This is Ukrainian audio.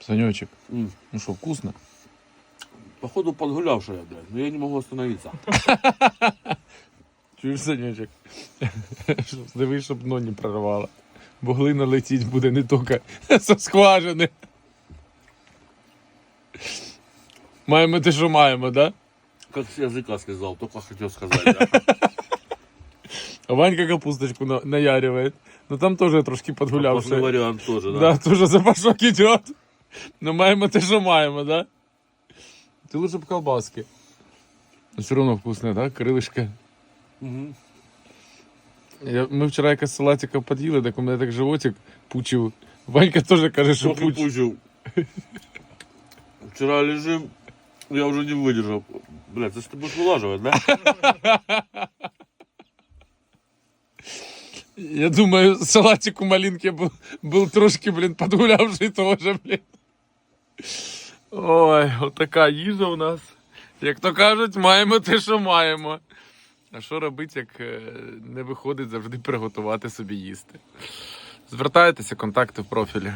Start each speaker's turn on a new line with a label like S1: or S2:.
S1: Санечек,
S2: М.
S1: ну что, вкусно?
S2: Походу подгулявшая, блядь, но я не могу остановиться.
S1: Чуєш, Санечек? Щоб- Дивись, щоб дно не прорвало. Бо глина летіть буде не тільки зі скважини. Маємо те, що маємо, да?
S2: Как с языка сказал, только хотел сказать. да.
S1: А Ванька капусточку на- наяривает. Ну там теж трошки
S2: Опасный
S1: подгулявши.
S2: вариант тоже, да.
S1: Да, тоже запашок идет. Но маємо те, що маємо, да? Ти лучше б колбаски. Но все равно вкусно, да? Крилишка.
S2: Мгм.
S1: Я, ми вчора якось салатика під'їли, так у мене так животик пучив. Ванька теж каже, що
S2: Трохи
S1: пуч.
S2: пучил. Вчера лежим, я уже не выдержал. Блядь, ты ж ты будешь вылаживать, да?
S1: Я думаю, салатик у малинки був, був трошки, блін, подгулявший теж, блін. Ой, отака їжа у нас. Як то кажуть, маємо те, що маємо. А що робити, як е, не виходить завжди приготувати собі їсти? Звертайтеся, контакти в профілі.